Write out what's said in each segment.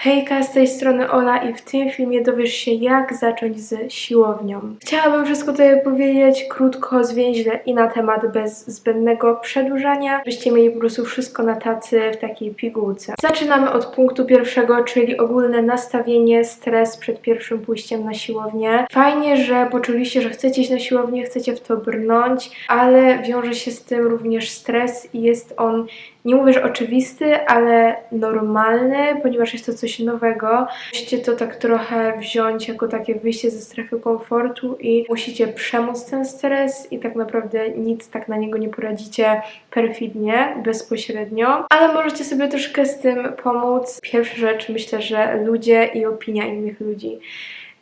Hejka, z tej strony Ola i w tym filmie dowiesz się jak zacząć z siłownią. Chciałabym wszystko tutaj powiedzieć krótko, zwięźle i na temat bez zbędnego przedłużania, byście mieli po prostu wszystko na tacy w takiej pigułce. Zaczynamy od punktu pierwszego, czyli ogólne nastawienie, stres przed pierwszym pójściem na siłownię. Fajnie, że poczuliście, że chcecie iść na siłownię, chcecie w to brnąć, ale wiąże się z tym również stres i jest on nie mówię, że oczywisty, ale normalny, ponieważ jest to coś nowego. Musicie to tak trochę wziąć jako takie wyjście ze strefy komfortu i musicie przemóc ten stres i tak naprawdę nic tak na niego nie poradzicie perfidnie, bezpośrednio, ale możecie sobie troszkę z tym pomóc. Pierwsza rzecz, myślę, że ludzie i opinia innych ludzi.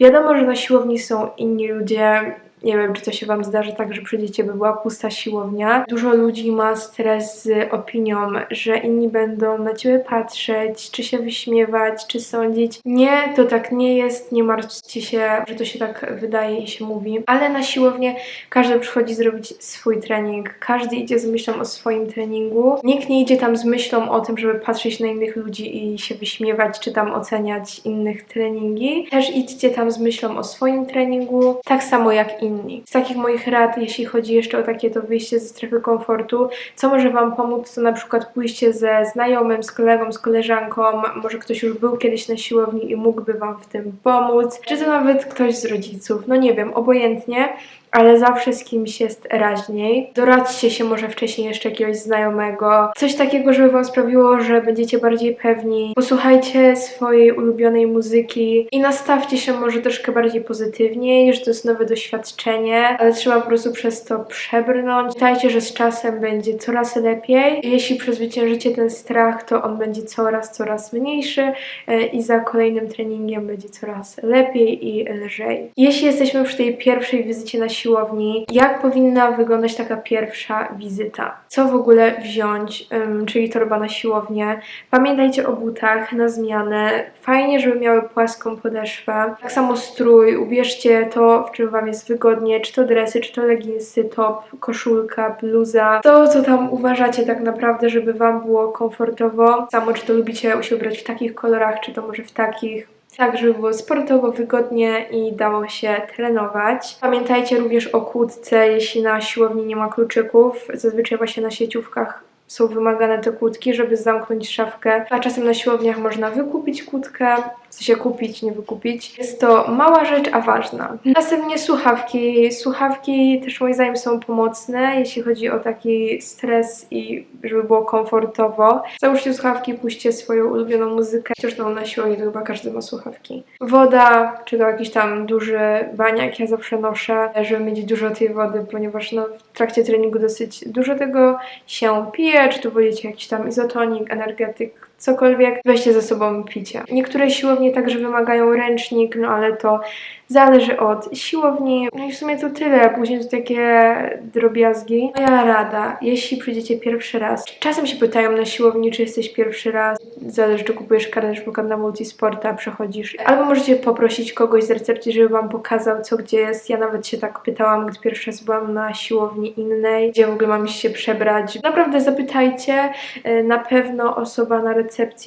Wiadomo, że na siłowni są inni ludzie, nie wiem, czy to się Wam zdarzy tak, że przyjdziecie, by była pusta siłownia. Dużo ludzi ma stres z opinią, że inni będą na Ciebie patrzeć, czy się wyśmiewać, czy sądzić. Nie, to tak nie jest, nie martwcie się, że to się tak wydaje i się mówi. Ale na siłownię każdy przychodzi zrobić swój trening. Każdy idzie z myślą o swoim treningu. Nikt nie idzie tam z myślą o tym, żeby patrzeć na innych ludzi i się wyśmiewać, czy tam oceniać innych treningi. Też idźcie tam z myślą o swoim treningu, tak samo jak inni. Z takich moich rad, jeśli chodzi jeszcze o takie to wyjście ze strefy komfortu, co może Wam pomóc, to na przykład pójście ze znajomym, z kolegą, z koleżanką, może ktoś już był kiedyś na siłowni i mógłby Wam w tym pomóc, czy to nawet ktoś z rodziców, no nie wiem, obojętnie, ale zawsze z kimś jest raźniej. Doradźcie się może wcześniej jeszcze jakiegoś znajomego. Coś takiego, żeby Wam sprawiło, że będziecie bardziej pewni. Posłuchajcie swojej ulubionej muzyki i nastawcie się może troszkę bardziej pozytywniej, że to jest nowe doświadczenie, ale trzeba po prostu przez to przebrnąć. Pamiętajcie, że z czasem będzie coraz lepiej. Jeśli przezwyciężycie ten strach, to on będzie coraz, coraz mniejszy e, i za kolejnym treningiem będzie coraz lepiej i lżej. Jeśli jesteśmy przy tej pierwszej wizycie na siłowni, jak powinna wyglądać taka pierwsza wizyta? Co w ogóle wziąć, czyli torba na siłownię? Pamiętajcie o butach na zmianę. Fajnie, żeby miały płaską podeszwę. Tak samo strój, ubierzcie to, w czym Wam jest wygodnie, czy to dresy, czy to leginsy, top, koszulka, bluza. To, co tam uważacie tak naprawdę, żeby Wam było komfortowo. Samo, czy to lubicie się ubrać w takich kolorach, czy to może w takich tak, żeby było sportowo, wygodnie i dało się trenować. Pamiętajcie również o kłódce, jeśli na siłowni nie ma kluczyków. Zazwyczaj właśnie na sieciówkach są wymagane te kłódki, żeby zamknąć szafkę, a czasem na siłowniach można wykupić kłódkę, w sensie kupić, nie wykupić. Jest to mała rzecz, a ważna. Następnie słuchawki. Słuchawki też moim zdaniem są pomocne, jeśli chodzi o taki stres i żeby było komfortowo. Załóżcie słuchawki, puśćcie swoją ulubioną muzykę. Chociaż no na siłowni to chyba każdy ma słuchawki. Woda, czy to jakiś tam duży baniak, ja zawsze noszę, żeby mieć dużo tej wody, ponieważ no, w trakcie treningu dosyć dużo tego się pije, czy to wolicie jakiś tam izotonik, energetyk, cokolwiek, weźcie ze sobą picie. Niektóre siłownie także wymagają ręcznik, no ale to zależy od siłowni. No i w sumie to tyle, później to takie drobiazgi. Moja rada, jeśli przyjdziecie pierwszy raz, czasem się pytają na siłowni, czy jesteś pierwszy raz, zależy czy kupujesz na przykład na multisporta, przechodzisz, albo możecie poprosić kogoś z recepcji, żeby wam pokazał co gdzie jest. Ja nawet się tak pytałam, gdy pierwszy raz byłam na siłowni innej, gdzie w ogóle mam się przebrać. Naprawdę zapytajcie, y, na pewno osoba na recepcji,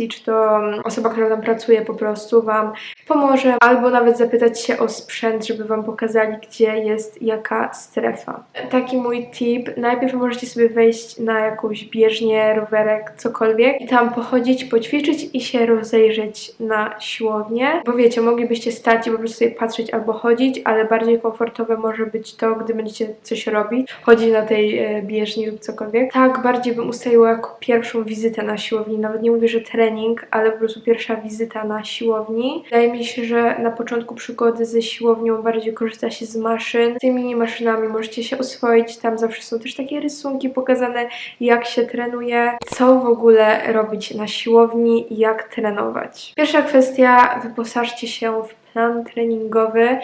czy to mm, osoba, która tam pracuje po prostu wam pomoże, albo nawet zapytać się o sprzęt, żeby wam pokazali, gdzie jest jaka strefa. Taki mój tip, najpierw możecie sobie wejść na jakąś bieżnię, rowerek, cokolwiek i tam pochodzić, poćwiczyć i się rozejrzeć na siłownię, bo wiecie, moglibyście stać i po prostu sobie patrzeć albo chodzić, ale bardziej komfortowe może być to, gdy będziecie coś robić, chodzić na tej e, bieżni lub cokolwiek. Tak, bardziej bym ustaliła jako pierwszą wizytę na siłowni, nawet nie mówię, że trening, ale po prostu pierwsza wizyta na siłowni. Wydaje mi się, że na początku przygody ze siłownią bardziej korzysta się z maszyn. Z tymi maszynami możecie się oswoić, tam zawsze są też takie rysunki pokazane, jak się trenuje, co w ogóle robić na siłowni i jak trenować. Pierwsza kwestia, wyposażcie się w plan treningowy.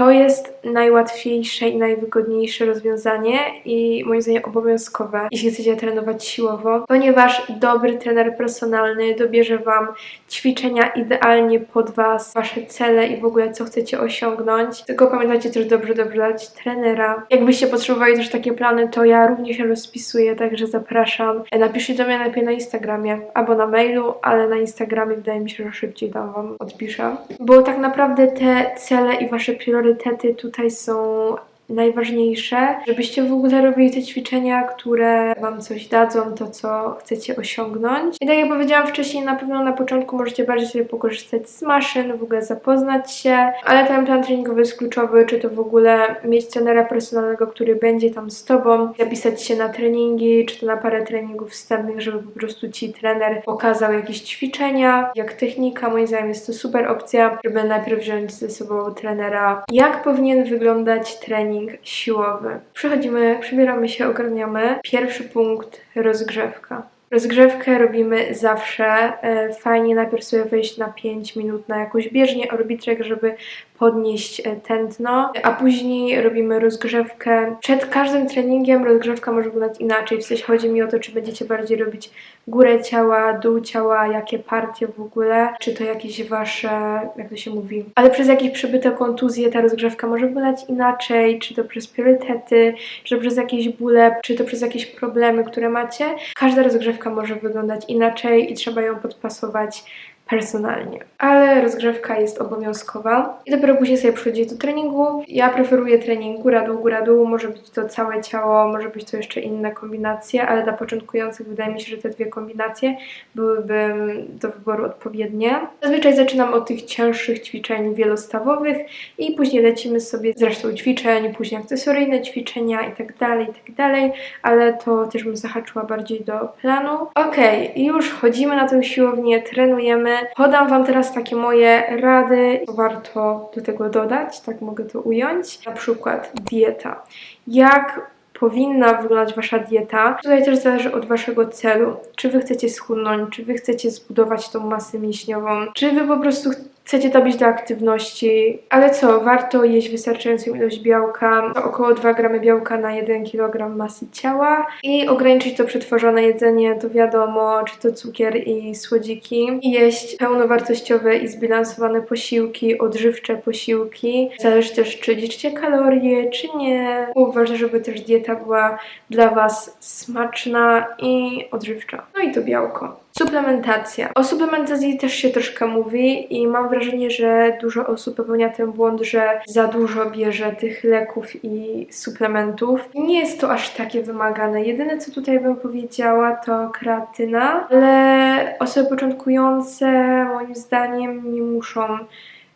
To jest najłatwiejsze i najwygodniejsze rozwiązanie i moim zdaniem obowiązkowe, jeśli chcecie trenować siłowo, ponieważ dobry trener personalny dobierze Wam ćwiczenia idealnie pod Was, Wasze cele i w ogóle co chcecie osiągnąć. Tylko pamiętajcie też dobrze dobrać trenera. Jakbyście potrzebowali też takie plany, to ja również je rozpisuję, także zapraszam. Napiszcie do mnie najlepiej na Instagramie albo na mailu, ale na Instagramie wydaje mi się, że szybciej tam Wam odpiszę. Bo tak naprawdę te cele i Wasze priorytety tutaj są najważniejsze, żebyście w ogóle robili te ćwiczenia, które Wam coś dadzą, to co chcecie osiągnąć. I tak jak powiedziałam wcześniej, na pewno na początku możecie bardziej sobie pokorzystać z maszyn, w ogóle zapoznać się, ale ten plan treningowy jest kluczowy, czy to w ogóle mieć trenera personalnego, który będzie tam z Tobą, zapisać się na treningi, czy to na parę treningów wstępnych, żeby po prostu Ci trener pokazał jakieś ćwiczenia, jak technika, moim zdaniem jest to super opcja, żeby najpierw wziąć ze sobą trenera, jak powinien wyglądać trening siłowy. Przechodzimy, przebieramy się, ogarniamy. Pierwszy punkt rozgrzewka. Rozgrzewkę robimy zawsze. E, Fajnie najpierw sobie wejść na 5 minut na jakąś bieżnię, orbitrek, żeby podnieść e, tętno, a później robimy rozgrzewkę. Przed każdym treningiem rozgrzewka może wyglądać inaczej. W sensie chodzi mi o to, czy będziecie bardziej robić górę ciała, dół ciała, jakie partie w ogóle, czy to jakieś wasze, jak to się mówi, ale przez jakieś przebyte kontuzje ta rozgrzewka może wyglądać inaczej, czy to przez priorytety, czy to przez jakieś bóle, czy to przez jakieś problemy, które macie. Każda rozgrzewka może wyglądać inaczej i trzeba ją podpasować personalnie. Ale rozgrzewka jest obowiązkowa i dopiero później sobie przychodzi do treningu. Ja preferuję trening góra-dół, góra-dół. Może być to całe ciało, może być to jeszcze inne kombinacje, ale dla początkujących wydaje mi się, że te dwie kombinacje byłyby do wyboru odpowiednie. Zazwyczaj zaczynam od tych cięższych ćwiczeń wielostawowych i później lecimy sobie z resztą ćwiczeń, później akcesoryjne ćwiczenia i tak dalej, i tak ale to też bym zahaczyła bardziej do planu. Okej, już chodzimy na tę siłownię, trenujemy. Podam Wam teraz takie moje rady, co warto do tego dodać, tak mogę to ująć. Na przykład dieta. Jak powinna wyglądać Wasza dieta. Tutaj też zależy od Waszego celu. Czy Wy chcecie schudnąć, czy Wy chcecie zbudować tą masę mięśniową, czy Wy po prostu chcecie dobić do aktywności. Ale co, warto jeść wystarczającą ilość białka, to około 2 gramy białka na 1 kg masy ciała i ograniczyć to przetworzone jedzenie, to wiadomo, czy to cukier i słodziki. I jeść pełnowartościowe i zbilansowane posiłki, odżywcze posiłki. Zależy też, czy liczycie kalorie, czy nie. Uważam, żeby też dieta była dla Was smaczna i odżywcza. No i to białko. Suplementacja. O suplementacji też się troszkę mówi i mam wrażenie, że dużo osób popełnia ten błąd, że za dużo bierze tych leków i suplementów. Nie jest to aż takie wymagane. Jedyne co tutaj bym powiedziała to kreatyna, ale osoby początkujące moim zdaniem nie muszą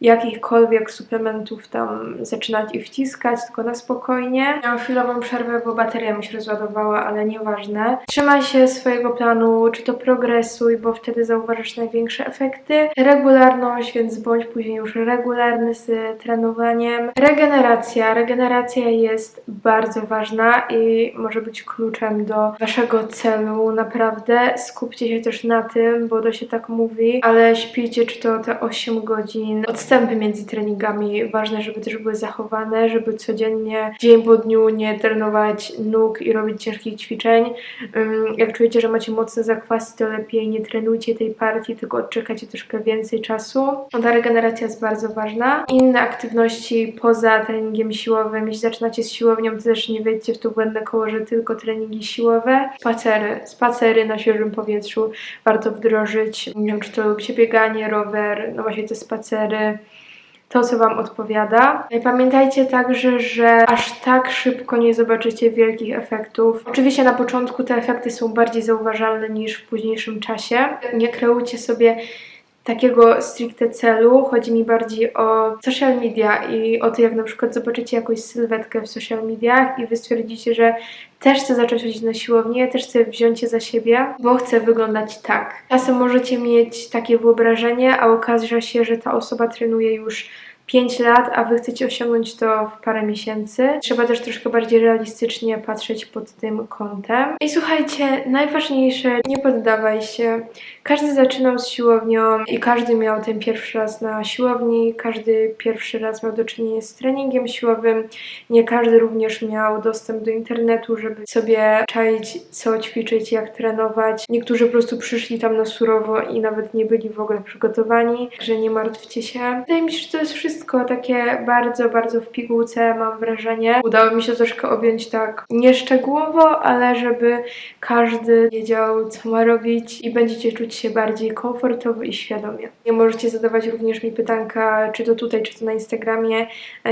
jakichkolwiek suplementów tam zaczynać i wciskać, tylko na spokojnie. Miałam chwilową przerwę, bo bateria mi się rozładowała, ale nieważne. Trzymaj się swojego planu, czy to progresuj, bo wtedy zauważysz największe efekty. Regularność, więc bądź później już regularny z trenowaniem. Regeneracja. Regeneracja jest bardzo ważna i może być kluczem do waszego celu. Naprawdę skupcie się też na tym, bo to się tak mówi, ale śpijcie czy to te 8 godzin. Odstępy między treningami ważne, żeby też były zachowane, żeby codziennie, dzień po dniu nie trenować nóg i robić ciężkich ćwiczeń. Jak czujecie, że macie mocne zakwasy, to lepiej nie trenujcie tej partii, tylko odczekajcie troszkę więcej czasu. Ta regeneracja jest bardzo ważna. Inne aktywności poza treningiem siłowym, jeśli zaczynacie z siłownią, to też nie wejdźcie w to błędne koło, że tylko treningi siłowe. Spacery, spacery na świeżym powietrzu warto wdrożyć. Nie wiem, czy to lubicie bieganie, rower, no właśnie te spacery to, co Wam odpowiada. Pamiętajcie także, że aż tak szybko nie zobaczycie wielkich efektów. Oczywiście na początku te efekty są bardziej zauważalne niż w późniejszym czasie. Nie kreujcie sobie takiego stricte celu. Chodzi mi bardziej o social media i o to, jak na przykład zobaczycie jakąś sylwetkę w social mediach i wy stwierdzicie, że też chcę zacząć chodzić na siłownię, też chcę wziąć je za siebie, bo chcę wyglądać tak. Czasem możecie mieć takie wyobrażenie, a okaże się, że ta osoba trenuje już 5 lat, a wy chcecie osiągnąć to w parę miesięcy. Trzeba też troszkę bardziej realistycznie patrzeć pod tym kątem. I słuchajcie, najważniejsze, nie poddawaj się. Każdy zaczynał z siłownią i każdy miał ten pierwszy raz na siłowni, każdy pierwszy raz miał do czynienia z treningiem siłowym. Nie każdy również miał dostęp do internetu, żeby sobie czaić, co ćwiczyć, jak trenować. Niektórzy po prostu przyszli tam na surowo i nawet nie byli w ogóle przygotowani, że nie martwcie się. Wydaje mi się, że to jest wszystko takie bardzo, bardzo w pigułce, mam wrażenie. Udało mi się troszkę objąć tak nieszczegółowo, ale żeby każdy wiedział, co ma robić i będziecie czuć się bardziej komfortowo i świadomie. Nie możecie zadawać również mi pytanka, czy to tutaj, czy to na Instagramie.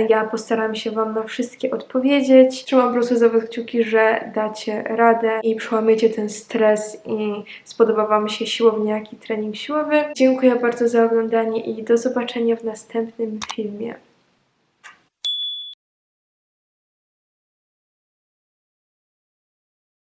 Ja postaram się Wam na wszystkie odpowiedzieć. Trzymam po prostu za Was kciuki, że dacie radę i przełamiecie ten stres i spodoba Wam się siłownia, jak trening siłowy. Dziękuję bardzo za oglądanie i do zobaczenia w następnym filmie.